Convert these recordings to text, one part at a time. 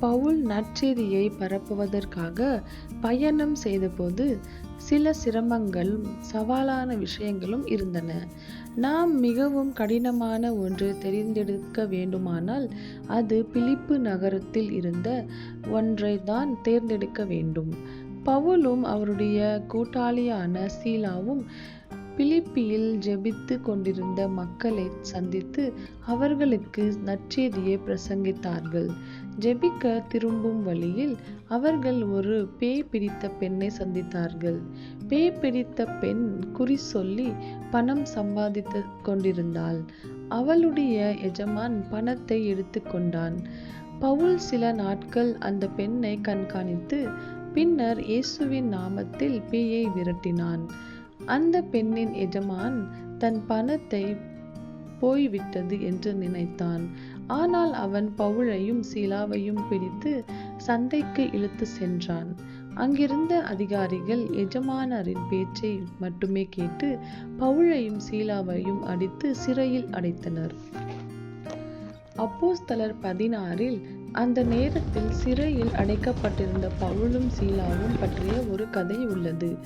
பவுல் நற்செய்தியை பரப்புவதற்காக பயணம் செய்தபோது சில சிரமங்களும் சவாலான விஷயங்களும் இருந்தன. நாம் மிகவும் கடினமான ஒன்று தெரிந்தெடுக்க வேண்டுமானால் அது பிலிப்பு நகரத்தில் இருந்த ஒன்றை தான் தேர்ந்தெடுக்க வேண்டும். பவுலும் அவருடைய கூட்டாளியான சீலாவும் பிலிப்பியில் ஜெபித்து கொண்டிருந்த மக்களை சந்தித்து அவர்களுக்கு நற்செய்தியை பிரசங்கித்தார்கள். ஜெபிக்க திரும்பும் வழியில் அவர்கள் ஒரு பேய் பிடித்த பெண்ணை சந்தித்தார்கள். பேய் பிடித்த பெண் குறி சொல்லி பணம் சம்பாதித்து கொண்டிருந்தாள். அவளுடைய எஜமான் பணத்தை எடுத்துக்கொண்டான் பவுல் சில நாட்கள் அந்த பெண்ணை கண்காணித்து பின்னர் இயேசுவின் நாமத்தில் பேயை விரட்டினான். அந்த பெண்ணின் எஜமான் தன் பணத்தை போய்விட்டது என்று நினைத்தான். ஆனால் அவன் பவுழையும் சீலாவையும் பிடித்து சந்தைக்கு இழுத்து சென்றான். அங்கிருந்த அதிகாரிகள் எஜமானரின் பேச்சை மட்டுமே கேட்டு பவுழையும் சீலாவையும் அடித்து சிறையில் அடைத்தனர். அப்போஸ்தலர் பதினாறில் அந்த நேரத்தில் சிறையில் அடைக்கப்பட்டிருந்த பவுலும் சீலாவும் பற்றிய ஒரு கதை உள்ளது.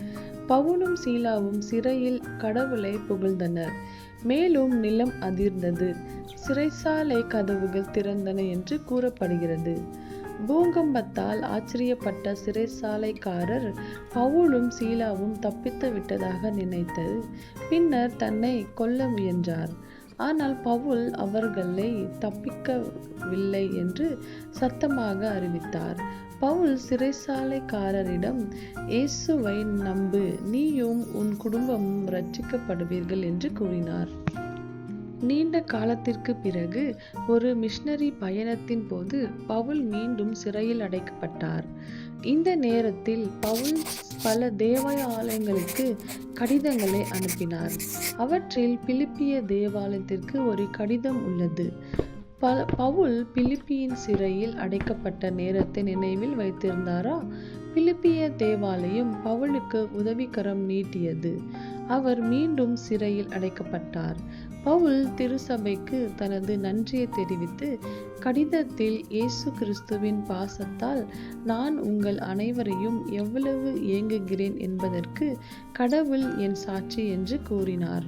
பவுலும் சீலாவும் சிறையில் கடவுளை புகழ்ந்தனர். மேலும் நிலம் அதிர்ந்தது. சிறைசாலை கதவுகள் திறந்தன என்று கூறப்படுகிறது. பூகம்பத்தால் ஆச்சரியப்பட்ட சிறைசாலைக்காரர் பவுலும் சீலாவும் தப்பித்து விட்டதாக நினைத்து பின்னர் தன்னை கொல்ல முயன்றார். ஆனால் பவுல் அவர்களை தப்பிக்கவில்லை என்று சத்தமாக அறிவித்தார். பவுல் சிறைசாலைக்காரரிடம் இயேசுவை நம்பு நீயும் உன் குடும்பமும் ரட்சிக்கப்படுவீர்கள் என்று கூறினார். நீண்ட காலத்திற்கு பிறகு ஒரு மிஷனரி பயணத்தின் போது பவுல் மீண்டும் சிறையில் அடைக்கப்பட்டார். இந்த நேரத்தில் பவுல் பல தேவாலயங்களுக்கு கடிதங்களை அனுப்பினார். அவற்றில் பிலிப்பிய தேவாலயத்திற்கு ஒரு கடிதம் உள்ளது. ப பவுல் பிலிப்பியின் சிறையில் அடைக்கப்பட்ட நேரத்தை நினைவில் வைத்திருந்தாரா? பிலிப்பிய தேவாலயம் பவுலுக்கு உதவிக்கரம் நீட்டியது. அவர் மீண்டும் சிறையில் அடைக்கப்பட்டார். பவுல் திருசபைக்கு தனது நன்றியை தெரிவித்து கடிதத்தில் இயேசு கிறிஸ்துவின் பாசத்தால் நான் உங்கள் அனைவரையும் எவ்வளவு இயங்குகிறேன் என்பதற்கு கடவுள் என் சாட்சி என்று கூறினார்.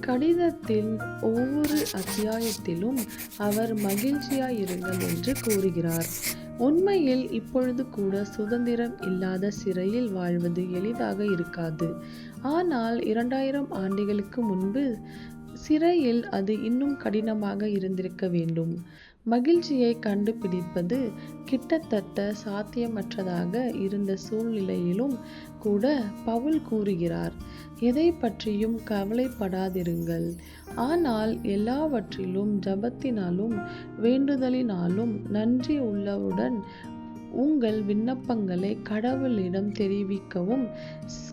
கடிதத்தின் ஒவ்வொரு அத்தியாயத்திலும் அவர் மகிழ்ச்சியாயிருங்கள் என்று கூறுகிறார். உண்மையில் இப்பொழுது கூட சுதந்திரம் இல்லாத சிறையில் வாழ்வது எளிதாக இருக்காது. ஆனால் இரண்டாயிரம் ஆண்டுகளுக்கு முன்பு சிறையில் அது இன்னும் கடினமாக இருந்திருக்க வேண்டும். மகிழ்ச்சியை கண்டுபிடிப்பது கிட்டத்தட்ட சாத்தியமற்றதாக இருந்த சூழ்நிலையிலும் கூட பவுல் கூறுகிறார் எதை பற்றியும் கவலைப்படாதிருங்கள். ஆனால் எல்லாவற்றிலும் ஜபத்தினாலும் வேண்டுதலினாலும் நன்றி உள்ளவுடன் உங்கள் விண்ணப்பங்களை கடவுளிடம் தெரிவிக்கவும்.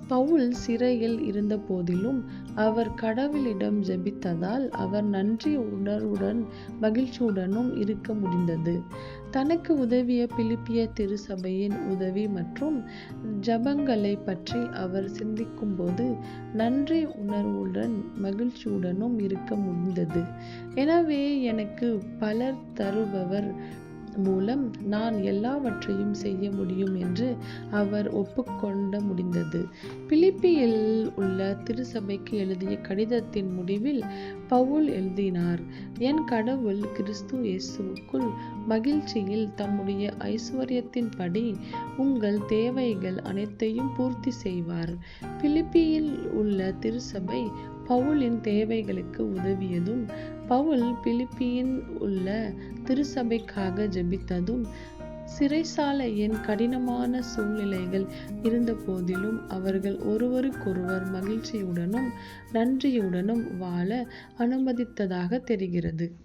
பவுல் சிறையில் இருந்த போதிலும் அவர் கடவுளிடம் ஜெபித்ததால் அவர் நன்றி உணர்வுடன் மகிழ்ச்சியுடனும் இருக்க முடிந்தது. தனக்கு உதவிய பிலிப்பிய திருசபையின் உதவி மற்றும் ஜபங்களை பற்றி அவர் சிந்திக்கும்போது நன்றி உணர்வுடன் மகிழ்ச்சியுடனும் இருக்க முடிந்தது. எனவே எனக்கு பலர் தருபவர் மூலம் நான் எல்லாவற்றையும் செய்ய முடியும் என்று அவர் ஒப்புக்கொண்ட முடிந்தது. பிலிப்பியில் உள்ள திருசபைக்கு எழுதிய கடிதத்தின் முடிவில் பவுல் எழுதினார் என் கடவுள் கிறிஸ்து இயேசுவுக்குள் மகிழ்ச்சியில் தம்முடைய ஐஸ்வர்யத்தின்படி உங்கள் தேவைகள் அனைத்தையும் பூர்த்தி செய்வார். பிலிப்பியில் உள்ள திருசபை பவுலின் தேவைகளுக்கு உதவியதும் பவுல் பிலிப்பியின் உள்ள திருசபைக்காக ஜெபித்ததும் சிறைசாலையின் கடினமான சூழ்நிலைகள் இருந்த போதிலும் அவர்கள் ஒருவருக்கொருவர் மகிழ்ச்சியுடனும் நன்றியுடனும் வாழ அனுமதித்ததாக தெரிகிறது.